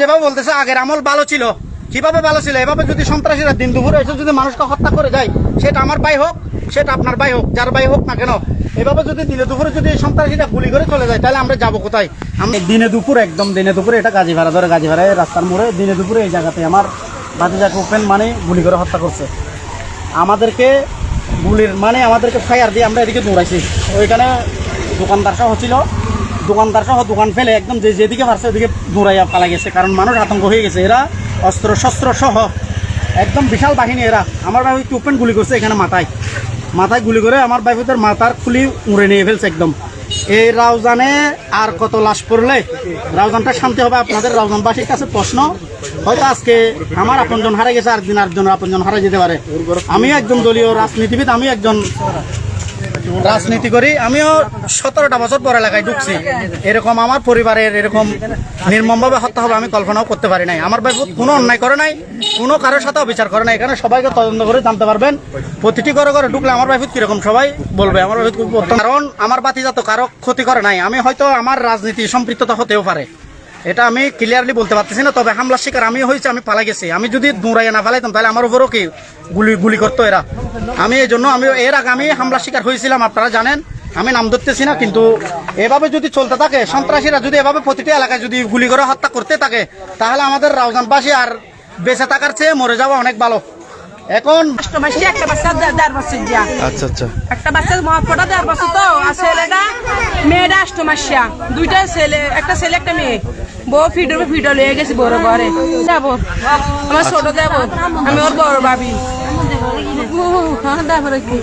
যেভাবে বলতেছে, আগের আমল ভালো ছিল। কীভাবে ভালো ছিল? এভাবে যদি সন্ত্রাসীরা দিন দুপুরে এসে যদি মানুষকে হত্যা করে যায় সেটা আমার ভাই হোক, সেটা আপনার ভাই হোক, যার ভাই হোক না কেন। এভাবে যদি দিনে দুপুরে যদি সন্ত্রাসীরা গুলি করে চলে যায়, তাহলে আমরা যাব কোথায়? আমি দিনে দুপুরে, একদম দিনে দুপুরে এটা গাজী ভাড়া ধরে গাজীভাড়া এই রাস্তার মোড়ে দিনে দুপুরে এই জায়গাতে আমার ভাতিজাকে ওপেন মানে গুলি করে হত্যা করছে। আমাদেরকে গুলির মানে আমাদেরকে ফায়ার দিয়ে আমরা এদিকে দৌড়াইছি। ওইখানে দোকানদার সহ ছিল। দোকানদার সহ দোকান ফেলে একদম যে যেদিকে পারছে ওদিকে দৌড়াইয়া পালা গেছে। কারণ মানুষ আতঙ্ক হয়ে গেছে। এরা অস্ত্র শস্ত্র সহ একদম বিশাল বাহিনী এরা। আমার ভাই ওপেন গুলি করছে এখানে মাথায়। মাথায় গুলি করে আমার ভাইফুদের মাথার খুলি উড়ে নিয়ে ফেলছে একদম। এই রাউজানে আর কত লাশ পড়লে? রাউজানটা শান্তি হবে আপনাদের। রাউজানবাসীর কাছে প্রশ্ন, হয়তো আজকে আমার আপনজন হারা গেছে, আর দিন আরেকজনের আপনজন হারা যেতে পারে। আমিও একজন দলীয় রাজনীতিবিদ আমি একজন রাজনীতি করি, আমিও সতেরোটা বছর পর এলাকায় ঢুকছি। এরকম আমার পরিবারের এরকম নির্মমভাবে হত্যা হবে আমি কল্পনাও করতে পারি নাই। আমার ভাই কোনো অন্যায় করে নাই, কোনো কারোর সাথে অবিচার করে নাই। এখানে সবাইকে তদন্ত করে জানতে পারবেন, প্রতিটি ঘরে ঘরে ঢুকলে আমার ভাই কীরকম সবাই বলবে, আমার কারণ আমার বাতিজা কারও ক্ষতি করে নাই। আমি হয়তো আমার রাজনীতি সম্পৃক্ততা হতেও পারে। এটা আমি ক্লিয়ারলি বলতে পারতেছি না, তবে হামলার শিকার আমি হয়েছে, আমি পালা গেছি। আমি যদি দৌড়াইয়া না ফেলাইতাম তাহলে আমার উপরও কি গুলি গুলি করতো এরা? আমি এই জন্য আমি, এর আগে আমি হামলার শিকার হয়েছিলাম, আপনারা জানেন। আমি নাম ধরতেছি না, কিন্তু এভাবে যদি চলতে থাকে, সন্ত্রাসীরা যদি এভাবে প্রতিটি এলাকায় যদি গুলি করে হত্যা করতে থাকে, তাহলে আমাদের রাউজানবাসী আর বেঁচে থাকার চেয়ে মরে যাওয়া অনেক ভালো। এখন একটা একটা বাচ্চা দেড় বছর দিয়া। আচ্ছা আচ্ছা। একটা বাচ্চা মহাপটা দেড় বছর তো আর ছেলেটা মেয়েটা অষ্টমাসিয়া। দুইটা ছেলে একটা ছেলে একটা মেয়ে। বউ ফিডো ফিডো লিয়ে গেছি বড় ঘরে। যাব আমার ছোট দেব আমি ওর বড় ভাবি। তারপরে কি?